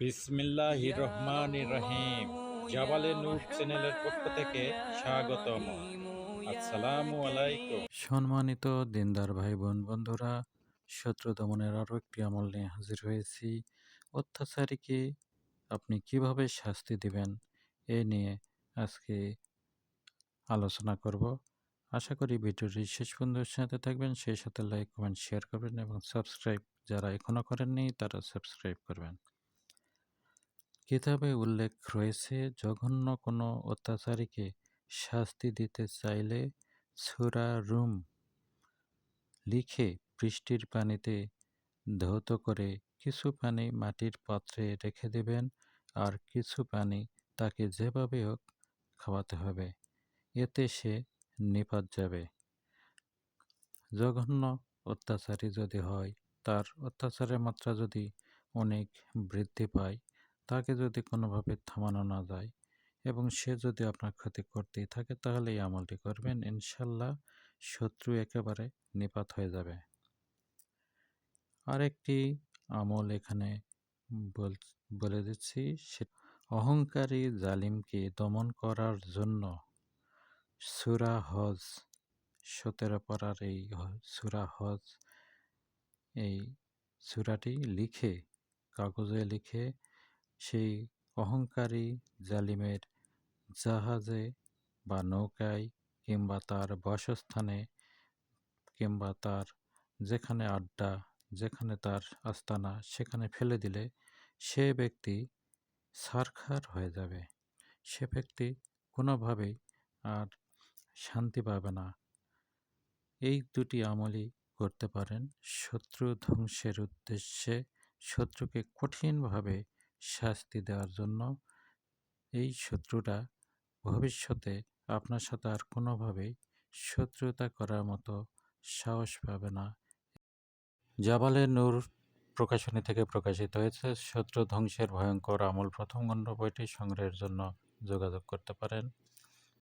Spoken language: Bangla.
বিসমিল্লাহ রহমান রহিম। জাবালে নূর চ্যানেলের পক্ষ থেকে স্বাগতম। আসসালামু আলাইকুম। সম্মানিত দিনদার ভাই বোন বন্ধুরা শত্রু দমনের আরও একটি আমল নিয়ে হাজির হয়েছি। অত্যাচারীকে আপনি কীভাবে শাস্তি দিবেন এ নিয়ে আজকে আলোচনা করব। আশা করি ভিডিওটি শেষ বন্ধুর সাথে থাকবেন। সেই সাথে লাইক কমেন্ট শেয়ার করবেন এবং সাবস্ক্রাইব যারা এখনও করেননি তারা সাবস্ক্রাইব করবেন। কিতাবে উল্লেখ রয়েছে, জঘন্য কোনো অত্যাচারীকে শাস্তি দিতে চাইলে সুরা রুম লিখে বৃষ্টির পানিতে ধৌত করে কিছু পানি মাটির পাত্রে রেখে দেবেন আর কিছু পানি তাকে যেভাবে হোক খাওয়াতে হবে, এতে সে নিপাত যাবে। জঘন্য অত্যাচারী যদি হয়, তার অত্যাচারের মাত্রা যদি অনেক বৃদ্ধি পায় তাকে যদি কোনোভাবে থামানো না যায় এবং সে যদি আপনার ক্ষতি করতেই থাকে, তাহলে এই আমলটি করবেন। ইনশাল্লাহ শত্রু একেবারে নিপাত হয়ে যাবে। আরেকটি আমল এখানে বলে দিচ্ছি। সে অহংকারী জালিমকে দমন করার জন্য সুরা হজ, সতেরো পাড়ার এই সুরা হজ, এই সুরাটি লিখে, কাগজে লিখে সেই অহংকারী জালিমের জাহাজে বা নৌকায় কিংবা তার বাসস্থানে কিংবা তার যেখানে আড্ডা, যেখানে তার আস্তানা, সেখানে ফেলে দিলে সে ব্যক্তি সারখার হয়ে যাবে। সে ব্যক্তি কোনোভাবেই আর শান্তি পাবে না। এই দুটি আমলই করতে পারেন শত্রু ধ্বংসের উদ্দেশ্যে। শত্রুকে কঠিনভাবে শাস্তি দেওয়ার জন্য এই শত্রুটা ভবিষ্যতে আপনার সাথে আর কোনোভাবেই শত্রুতা করার মতো সাহস পাবে না। জাবালে নূর প্রকাশনী থেকে প্রকাশিত হয়েছে। শত্রু ধ্বংসের ভয়ঙ্কর আমল প্রথম খণ্ড বইটি সংগ্রহের জন্য যোগাযোগ করতে পারেন।